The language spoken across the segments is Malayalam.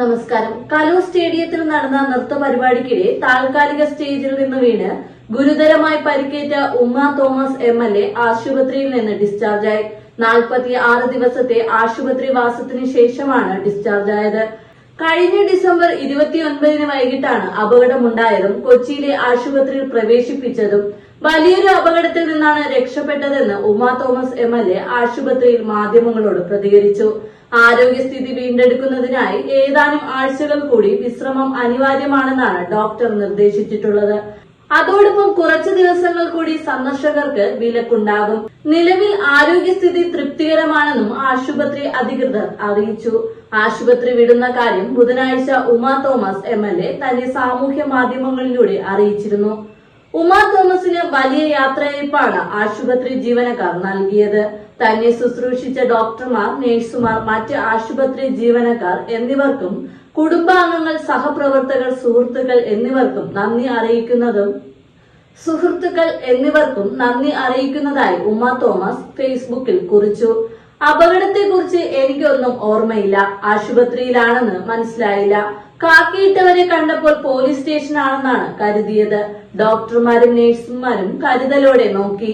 നമസ്കാരം. കലൂർ സ്റ്റേഡിയത്തിൽ നടന്ന നൃത്ത പരിപാടിക്കിടെ താൽക്കാലിക സ്റ്റേജിൽ നിന്ന് വീണ് ഗുരുതരമായി പരിക്കേറ്റ ഉമ്മ തോമസ് എം എൽ എ ആശുപത്രിയിൽ നിന്ന് ഡിസ്ചാർജായി. നാൽപ്പത്തി ആറ് ദിവസത്തെ ആശുപത്രി വാസത്തിന് ശേഷമാണ് ഡിസ്ചാർജ് ഡിസ്ചാർജായത്. കഴിഞ്ഞ ഡിസംബർ ഇരുപത്തിയൊൻപതിന് വൈകിട്ടാണ് അപകടമുണ്ടായതും കൊച്ചിയിലെ ആശുപത്രിയിൽ പ്രവേശിപ്പിച്ചതും. വലിയൊരു അപകടത്തിൽ നിന്നാണ് രക്ഷപ്പെട്ടതെന്ന് Uma Thomas M L A ആശുപത്രിയിൽ മാധ്യമങ്ങളോട് പ്രതികരിച്ചു. ആരോഗ്യസ്ഥിതി വീണ്ടെടുക്കുന്നതിനായി ഏതാനും ആഴ്ചകൾ കൂടി വിശ്രമം അനിവാര്യമാണെന്നാണ് ഡോക്ടർ നിർദ്ദേശിച്ചിട്ടുള്ളത്. അതോടൊപ്പം കുറച്ചു ദിവസങ്ങൾ കൂടി സന്ദർശകർക്ക് വിലക്കുണ്ടാകും. നിലവിൽ ആരോഗ്യസ്ഥിതി തൃപ്തികരമാണെന്നും ആശുപത്രി അധികൃതർ അറിയിച്ചു. ആശുപത്രി വിടുന്ന കാര്യം ബുധനാഴ്ച Uma Thomas M L A തന്റെ സാമൂഹ്യ മാധ്യമങ്ങളിലൂടെ അറിയിച്ചിരുന്നു. ഉമാ തോമസിന് വലിയ യാത്രയയപ്പാണ് ആശുപത്രി ജീവനക്കാർ നൽകിയത്. തന്നെ ശുശ്രൂഷിച്ച ഡോക്ടർമാർ നഴ്സുമാർ മറ്റ് ആശുപത്രി ജീവനക്കാർ എന്നിവർക്കും കുടുംബാംഗങ്ങൾ സഹപ്രവർത്തകർ സുഹൃത്തുക്കൾ എന്നിവർക്കും നന്ദി അറിയിക്കുന്നതും സുഹൃത്തുക്കൾ എന്നിവർക്കും നന്ദി അറിയിക്കുന്നതായി ഉമ്മ തോമസ് ഫേസ്ബുക്കിൽ കുറിച്ചു. അപകടത്തെക്കുറിച്ച് എനിക്കൊന്നും ഓർമ്മയില്ല. ആശുപത്രിയിലാണെന്ന് മനസ്സിലായില്ല. കാക്കിയിട്ടവരെ കണ്ടപ്പോൾ പോലീസ് സ്റ്റേഷനാണെന്നാണ് കരുതിയത്. ഡോക്ടർമാരും നഴ്സുമാരും കരുതലോടെ നോക്കി.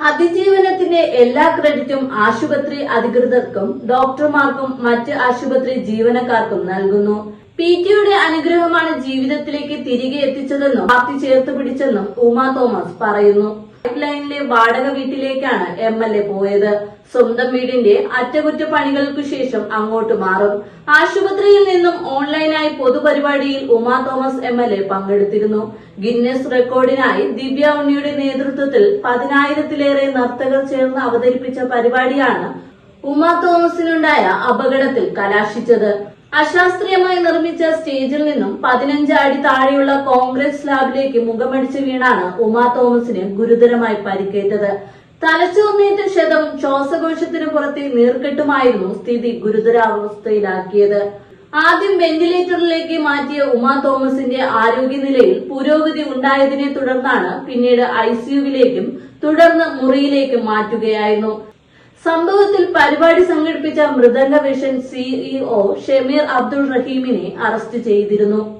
അതിജീവനത്തിന്റെ എല്ലാ ക്രെഡിറ്റും ആശുപത്രി അധികൃതർക്കും ഡോക്ടർമാർക്കും മറ്റ് ആശുപത്രി ജീവനക്കാർക്കും നൽകുന്നു. പി ടിയുടെ അനുഗ്രഹമാണ് ജീവിതത്തിലേക്ക് തിരികെ എത്തിച്ചതെന്നും പാർട്ടി ചേർത്ത് പിടിച്ചെന്നും ഉമ തോമസ് പറയുന്നു. പൈപ്പ് ലൈനിലെ വാടക വീട്ടിലേക്കാണ് എം എൽ എ പോയത്. സ്വന്തം വീടിന്റെ അറ്റകുറ്റപ്പണികൾക്കു ശേഷം അങ്ങോട്ട് മാറും. ആശുപത്രിയിൽ നിന്നും ഓൺലൈനായി പൊതുപരിപാടിയിൽ Uma Thomas M L A പങ്കെടുത്തിരുന്നു. ഗിന്നസ് റെക്കോർഡിനായി ദിവ്യ ഉണ്ണിയുടെ നേതൃത്വത്തിൽ പതിനായിരത്തിലേറെ നർത്തകർ ചേർന്ന് അവതരിപ്പിച്ച പരിപാടിയാണ് ഉമാ തോമസിനുണ്ടായ അപകടത്തിൽ കലാശിച്ചത്. അശാസ്ത്രീയമായി നിർമ്മിച്ച സ്റ്റേജിൽ നിന്നും പതിനഞ്ച് അടി താഴെയുള്ള കോൺഗ്രസ് സ്ലാബിലേക്ക് മുഖമടിച്ച് വീണാണ് ഉമാ തോമസിന് ഗുരുതരമായി പരിക്കേറ്റത്. തലച്ചോറിനേറ്റ ക്ഷതം ശ്വാസകോശത്തിന് പുറത്തെ നീർക്കെട്ടുമായിരുന്നു സ്ഥിതി ഗുരുതരാവസ്ഥയിലാക്കിയത്. ആദ്യം വെന്റിലേറ്ററിലേക്ക് മാറ്റിയ ഉമാ തോമസിന്റെ ആരോഗ്യനിലയിൽ പുരോഗതി ഉണ്ടായതിനെ തുടർന്നാണ് പിന്നീട് ഐസിയുവിലേക്കും തുടർന്ന് മുറിയിലേക്കും മാറ്റുകയായിരുന്നു. സംഭവത്തിൽ പരിപാടി സംഘടിപ്പിച്ച മൃദംഗ വിഷൻ സിഇഒ ഷമീർ അബ്ദുൾ റഹീമിനെ അറസ്റ്റ് ചെയ്തിരുന്നു.